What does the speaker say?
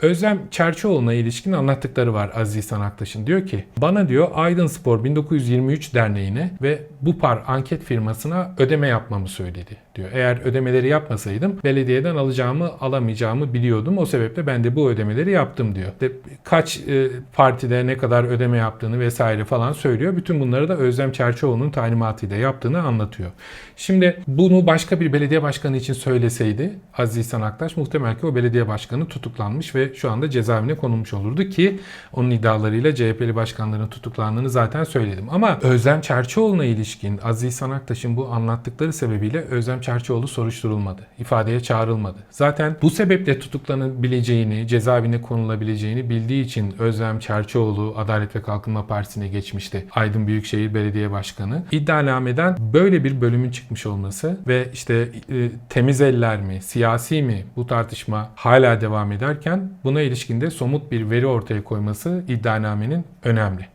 Özlem Çerçioğlu'na ilişkin anlattıkları var Aziz Aktaş'ın. Diyor ki bana diyor Aydın Spor 1923 Derneği'ne ve Bupar anket firmasına ödeme yapmamı söyledi diyor. Eğer ödemeleri yapmasaydım belediyeden alacağımı alamayacağımı biliyordum. O sebeple ben de bu ödemeleri yaptım diyor. De, kaç e, partide ne kadar ödeme yaptığını vesaire falan söylüyor. Bütün bunları da Özlem Çerçioğlu'nun talimatıyla yaptığını anlatıyor. Şimdi bunu başka bir belediye başkanı için söyleseydi Aziz Aktaş muhtemel ki o belediye başkanı tutuklanmış ve şu anda cezaevine konulmuş olurdu ki onun iddialarıyla CHP'li başkanların tutuklandığını zaten söyledim. Ama Özlem Çerçioğlu'na ilişkin Aziz İhsan Aktaş'ın bu anlattıkları sebebiyle Özlem Çerçioğlu soruşturulmadı. ifadeye çağrılmadı. Zaten bu sebeple tutuklanabileceğini, cezaevine konulabileceğini bildiği için Özlem Çerçioğlu Adalet ve Kalkınma Partisi'ne geçmişti. Aydın Büyükşehir Belediye Başkanı. İddianameden böyle bir bölümün çıkmış olması ve işte e, temiz eller mi, siyasi mi bu tartışma hala devam ederken buna ilişkinde somut bir veri ortaya koyması iddianamenin önemli.